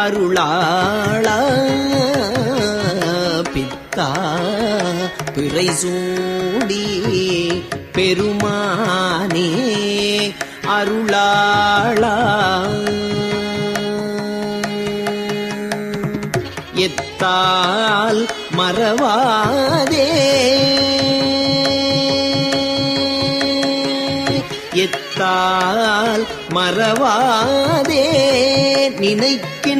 அருளாளா பித்தா பிறை சூடி பெருமானே அருளாளா. எத்தால் மறவாதே எத்தால் மறவாதே நினைக்கின்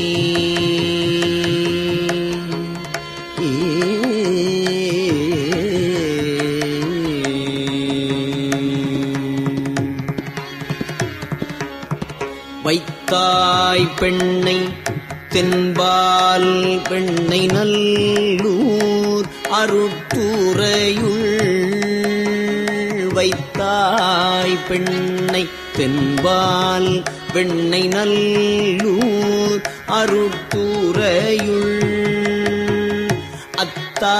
பெண்ணை தென்பால் பெண்ணை நல்லூர் அருட்டுறையுள் வைத்தாய். பெண்ணை தென்பால் பெண்ணை நல்லூர் அருட்டுறையுள் அத்தா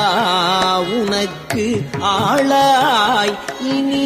உனக்கு ஆளாய். இனி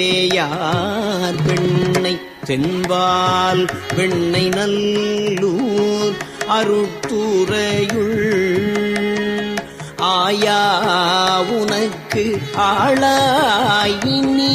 வேயார் பெண்ணை தென்பால் பெண்ணை நல்லூர் அருட்டுறையுள் ஆயா உனக்கு ஆளாயினீ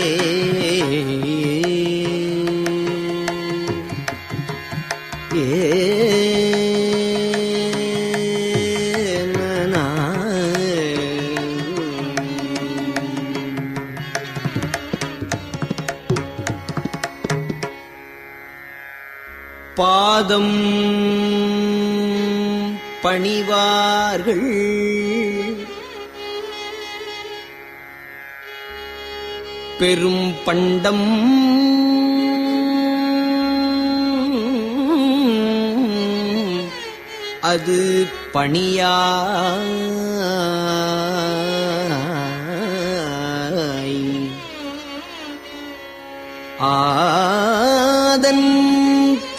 பாதம் பணிவார்கள். பெரும் பண்டம் அது பணியா ஆதன்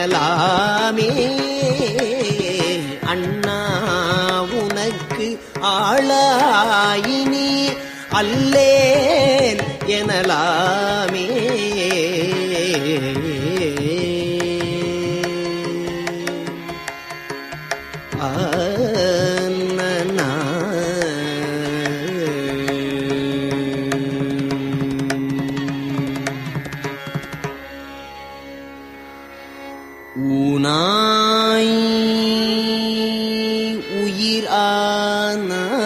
அண்ணலாமே. அண்ணா உனக்கு ஆளாயினி அல்லேன் எனலாமே. உயிர் ஆனாய்.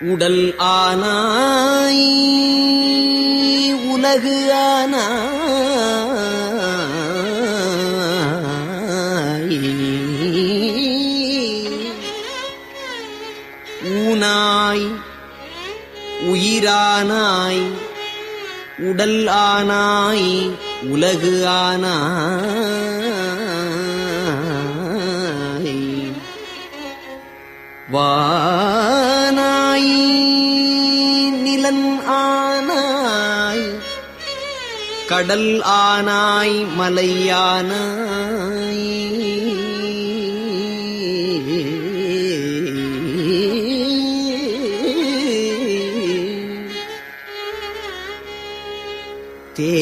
உடல் ஆனாய். உலகு ஆனாய். ஊனாய். உயிரானாய் உடல் ஆனாய். உலகு ஆனாய். வானாய் நிலன் ஆனாய் கடல் ஆனாய் மலையானாய்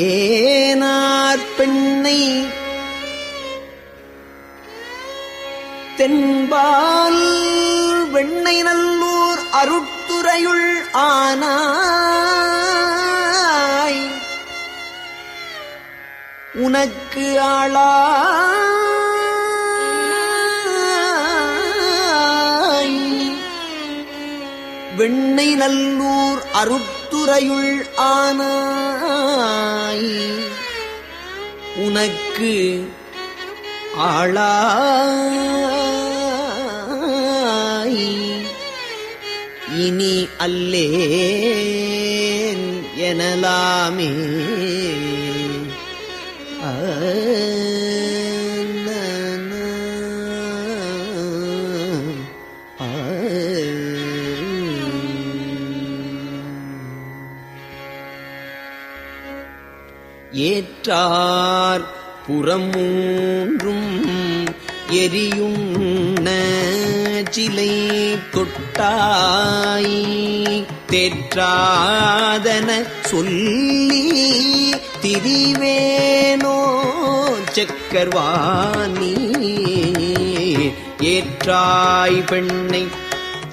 தேனார் பெண்ணை தென்பால் அருட்டுரையுள் ஆனாய். உனக்கு ஆளாய். வெண்ணை நல்லூர் அருத்துறையுள் ஆனாய். உனக்கு ஆளா இனி அல்லேன் எனலாமே. ஆ, நா, நா, ஏற்றார் புறமூன்றும் எரியும் சிலை. தொட்டாய் தெற்றாதன சொல்லி திரிவேனோ சக்கர்வாணி. ஏற்றாய் பெண்ணை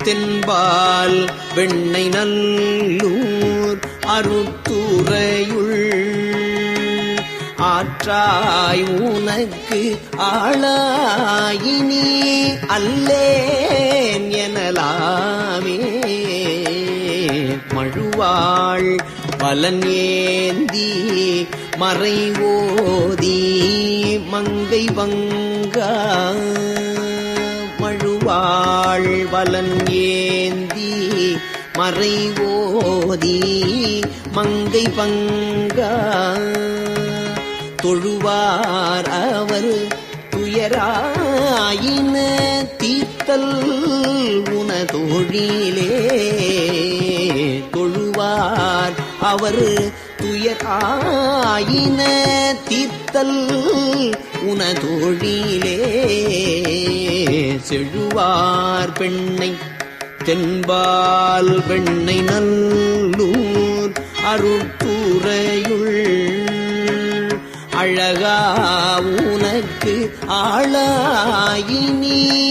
தென்பால் வெண்ணை நல்லூர் அருத்துறையுள் ஆற்றாய் உனக்கு ஆளாயினி அல்லேன் எனலாமே மழுவாள் பலன் ஏந்தி மறைவோதி மங்கை வங்கா. மழுவாள் பலன் ஏந்தி மறைவோதி மங்கை பங்கா தொழுவார் அவர் துயராயின. தீர்த்தல் உனதொழிலே தொழுவார். அவர் துயராயின தீர்த்தல் உனதொழிலே செழுவார் பெண்ணை. தென்பால் பெண்ணை நல்லூர் அருட்புறையுள் அழகா உனக்கு ஆளாயினீ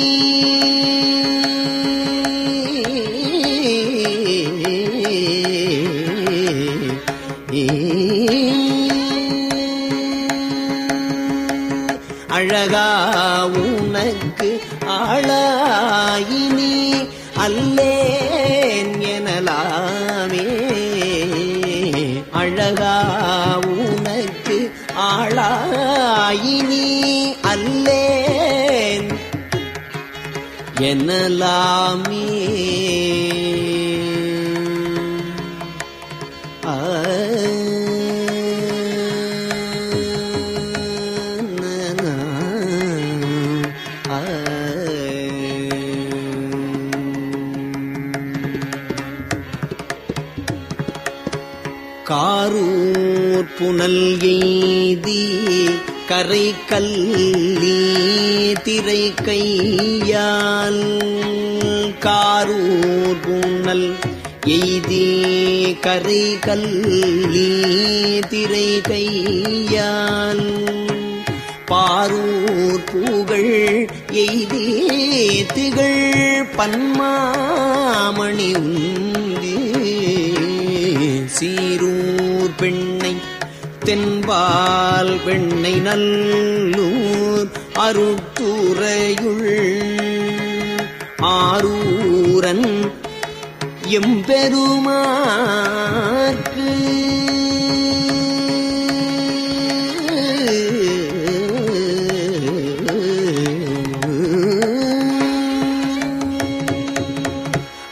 எனலாமே காரூர் புனல் எய்தி கரை கல்லி திரை கையால் காரூர் பூனல் எய்தி கரை கல்லி திரை கையால் பாரூர் பூகள் எய்தி திகழ் பன்மாமணி உந்தி சீரூர் பெண்ணை தென்பால் பெண்ணை நல்லூர் அருத்துறையுள் ஆரூரன் எம்பெருமாற்கு.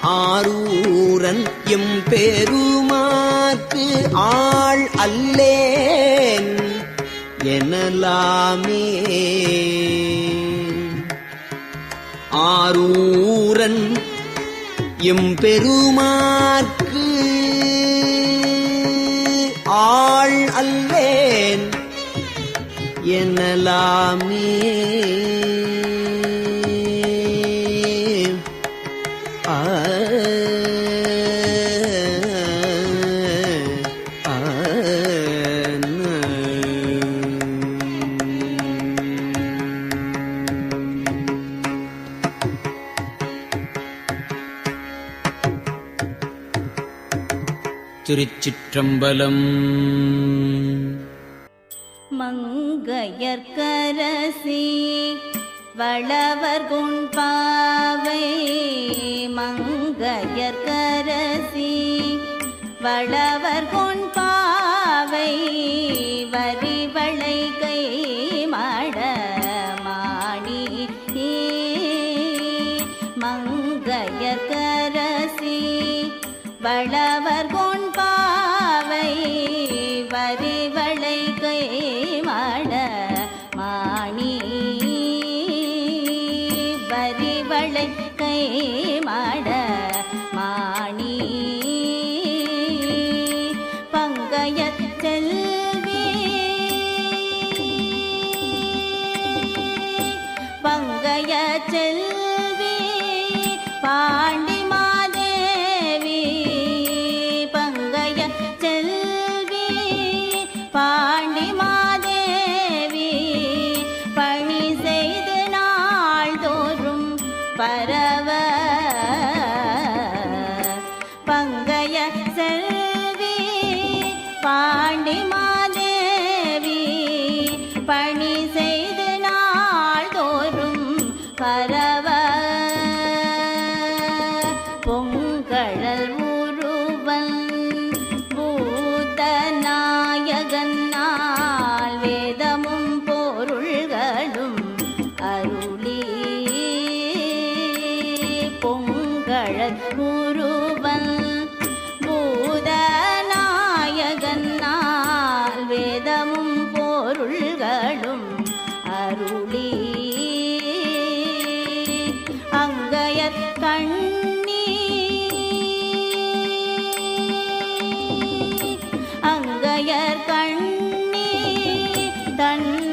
ஆரூரன் எம்பெருமாற்கு ஆள் அல்ல. எனலாமே ஆரூரன் எம்பெருமாற்கு ஆள் அல்லேன். எனலாமே திருச்சிற்றம்பலம். செல்வே பாண்ட दंड